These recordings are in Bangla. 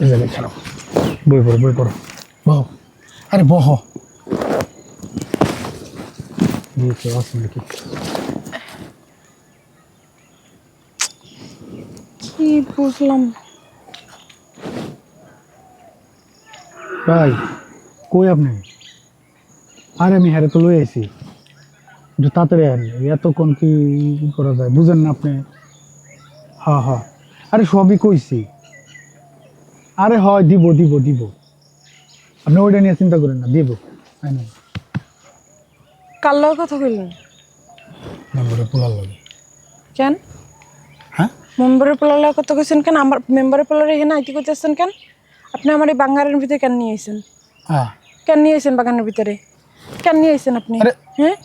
বই পড়ো বই পড়ো। বহ। আরে বহ। কি বুঝলাম? ভাই কই আপনি? আরে আমি হ্যারে তো লই আইছি। একটু তাড়াতাড়ি আন এতক্ষণ কি করা যায়? বুঝেন না আপনি? হ্যাঁ হ্যাঁ আরে সবই কইছি। আরে হয় দিব দিব দিব। আপনি ওইটা নিয়ে চিন্তা করেন না দিব। তাই না কার লগে কথা কইলেন? নম্বরে পোলার লাগে। কেন? হ্যাঁ? মেম্বারের পোলার লগে কথা কইছেন কেন? আমার মেম্বারের পোলার এখানে আইতে করতেছেন কেন? আপনি আমার এই বাঙ্গারের ভিতরে কেন নিয়ে আইছেন? হ্যাঁ। কেন নিয়ে আইছেন বাগানের ভিতরে? কেন নিয়ে আইছেন আপনি? আরে- হ্যাঁ?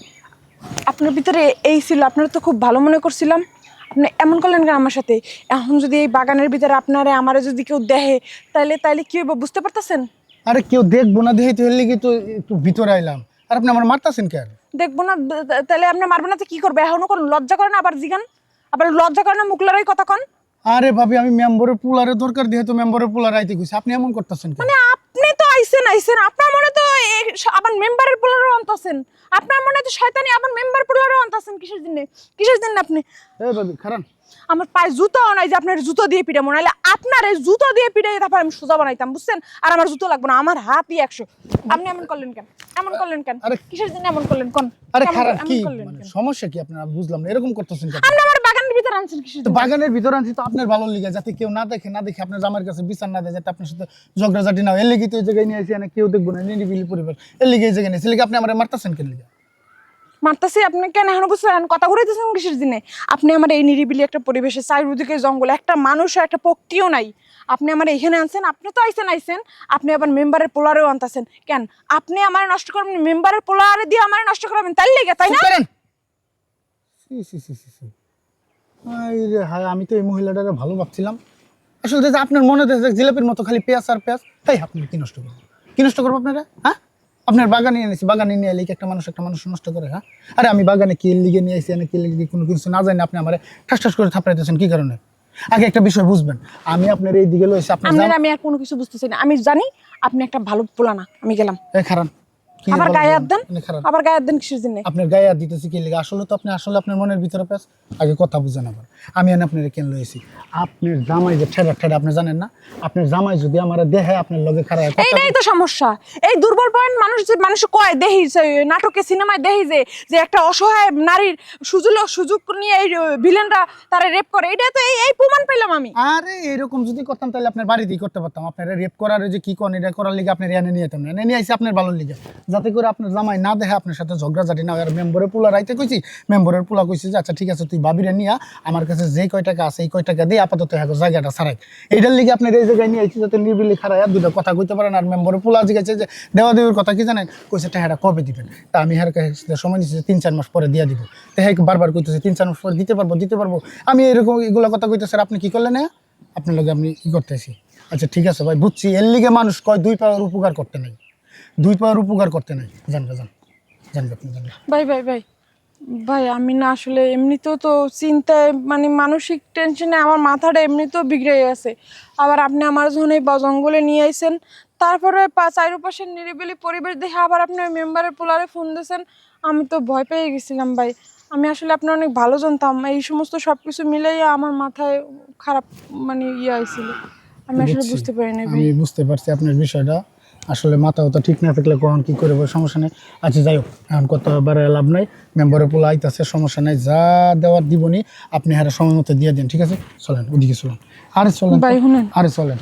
আপনার ভিতরে এই ছিল আপনার তো খুব ভালো মনে করছিলাম। এমন করলেন কেন আমার সাথে? এখন যদি এই বাগানের ভিতরে আপনারে আমারে যদি কেউ দেখে তাইলে তাইলে কি হইব বুঝতে পারতেছেন? আরে কেউ দেখব না দেখে তো এর লিগে তো একটু ভিতরে আইলাম। আর আপনি আমার মারতাছেন কেন দেখব না তাহলে আপনি মারবেন না তো কি করবে? এখনও কোন লজ্জা করে না আবার জিগান? আবার লজ্জা করে না মুখলারই কথা কন? আরে ভাবি আমি মেম্বরের পুলারের দরকার দিয়ে তো মেম্বরের পুলার আইতে কইছি। আপনি এমন করতেছেন মানে আপনি তো আইছেন আইছেন। আপনার মনে তো আবার মেম্বারের পোলারও আনতাছেন। আপনার মনে তো শয়তানি আবার মেম্বার পোলারও আনতাছেন কিসের জন্য? কিসের জন্য আপনি? এই ভাবি খারান। আমার পায়ে জুতাও নাই যে আপনার জুতো দিয়ে পিটাবো নাহলে আপনার এই জুতো দিয়ে পিটাই তারপর আমি সোজা বানাইতাম বুঝছেন? আর আমার জুতো লাগবে না আমার হাতই একশো। আপনি এমন করলেন কেন? এমন করলেন কেন? আরে- কিসের জন্য এমন করলেন? কোন? আরে খারাপ কি মানে সমস্যা কি আপনার? বুঝলাম না এরকম করতেছেন কেন? আপনি আমার আনছেন কিসের তো বাগানের ভিতরে আনছি তো আপনার ভালো লিগে যাতে কেউ না দেখে না দেখে আপনার জামার কাছে বিচার না দেয় যাতে আপনার সাথে ঝগড়াঝাটি না হয়। এর লিগে তো এই জায়গায় নিয়ে আসি না কেউ দেখব না নিরিবিলি পরিবার। এর লিগে এই জায়গায় নিয়েছি লিগে আপনি আমার মারতেছেন কেন লিগে? মারতাছি আপনি কেন এখনও বুঝছেন কথা ঘুরাইতেছেন কিসের দিনে আপনি আমার এই নিরিবিলি একটা পরিবেশে চারিদিকে জঙ্গল একটা মানুষ একটা পক্ষীও নাই। আপনি আমার এখানে আনছেন আপনি তো আইছেন আইছেন। আপনি আবার মেম্বারের পোলারেও আনতেছেন। কেন? আপনি আমার নষ্ট করবেন মেম্বারের পোলারে দিয়ে আমার নষ্ট করবেন তাই লেগে তাই না? রে হায় আমি তো এই মহিলাটারে ভালো ভাবছিলাম। আসলে আপনার মনে দেখে জিলাপির মতো খালি পেঁয়াজ আর পেঁয়াজ তাই আপনি কি নষ্ট করব? কি নষ্ট করব আপনারা হ্যাঁ? আপনার বাগানে এনেছি বাগানে নিয়ে এলে একটা মানুষ একটা মানুষ নষ্ট করে হ্যাঁ? আরে আমি বাগানে কি লিগে নিয়ে এসেছি না কি লিগে কোনো কিছু না জানি আপনি আমার ঠাস ঠাস করে থাপড়াইতেছেন কি কারণে? আগে একটা বিষয় বুঝবেন আমি আপনার এই দিকে লইছি আপনার আমি আর কোনো কিছু বুঝতেছি না। আমি জানি আপনি একটা ভালো পোলা না আমি গেলাম। কি আবার গায়ে হাত দেন আবার গায়ে হাত দেন কিসের জন্য? আপনার গায়ে হাত দিতেছি কি লিগে? আসলে তো আপনি আসলে আপনার মনের ভিতরে পেঁচ আগে কথা বুঝেন আবার। আমি এনে আপনার কেন লইছি? আপনার জামাই যে ঠেড়া ঠেড়া আপনি জানেন না? আপনার জামাই যদি আমার দেহে আপনার লগে খারাপ এইটাই তো সমস্যা। এই দুর্বল পয়েন্ট মানুষ যে মানুষ কয় দেহি নাটকে সিনেমায় দেহি যে যে একটা অসহায় নারীর সুযোগ সুযোগ নিয়ে এই ভিলেনরা তারা রেপ করে এটা তো এই এই প্রমাণ পেলাম আমি। আরে এরকম যদি করতাম তাহলে আপনার বাড়িতেই করতে পারতাম। আপনার রেপ করার যে কি কোন এটা করার লিগে আপনার এনে নিয়ে যেতাম না। এনে নিয়ে আইসি আপনার ভালো লিগে। যাতে করে আপনার জামাই না দেখে আপনার সাথে ঝগড়াঝাটি না হয়। মেম্বরের পোলা রাইতে কইছি, মেম্বরের পোলা কইছি যে আচ্ছা ঠিক আছে, তুই বাবিরে নিয়া, আমার কাছে যে কয় টাকা আছে, এই কয় টাকা দিয়ে আপাতত হ্যাঁ জায়গাটা ছাড়াই। এইটার লিগে আপনার এই জায়গায় নিয়ে আইছি যাতে নির্বিলি খারাই আর দুটো কথা কইতে পারেন। আর মেম্বরের পোলা জিজ্ঞাসা যে, দেওয়া দেওয়ার কথা কি জানেন? কইছে টাকাটা কবে দিবেন? তা আমি কাছে সময় নিচ্ছি তিন চার মাস পরে দিয়ে দিব। তো হ্যাঁ বারবার কইতেছে, তিন চার মাস পরে দিতে পারব দিতে পারব। আমি এরকম এগুলো কথা কইতে স্যার আপনি কি করলেন হ্যাঁ? আপনার লগে আমি কি করতেছি। আচ্ছা ঠিক আছে ভাই, বুঝছি। এর লিগে মানুষ কয়, দুই পাওয়ার উপকার করতে নাই। দুই পাওয়ার উপকার করতে নাই। জানবে জান। জানবে আপনি জানবে ভাই ভাই ভাই। ভাই আমি না আসলে এমনিতেও তো চিন্তায় মানে মানসিক টেনশনে আমার মাথাটা এমনিতেও বিগড়ে গেছে। আবার আপনি আমার যখন এই জঙ্গলে নিয়ে আইছেন তারপরে চারিপাশের নিরিবিলি পরিবেশ দেখে আবার আপনি ওই মেম্বারের পোলারে ফোন দিয়েছেন আমি তো ভয় পেয়ে গেছিলাম ভাই। আমি আসলে আপনার অনেক ভালো জানতাম। এই সমস্ত সব কিছু মিলেই আমার মাথায় খারাপ মানে ইয়ে আইছিল। আমি আসলে বুঝতে পারিনি ভাই। আমি বুঝতে পারছি আপনার বিষয়টা। আসলে মাথা ওটা ঠিক না থাকলে কোন কি করব? সমস্যা নেই। আচ্ছা যাই হোক এখন কত বারে লাভ নাই? মেম্বারের পোলা আইতাছে সমস্যা নেই। যা দেওয়ার দিবনি আপনি হারে সময় মতো দিয়ে দিন ঠিক আছে? চলেন ওদিকে চলেন। আরে চলেন। আরে চলেন।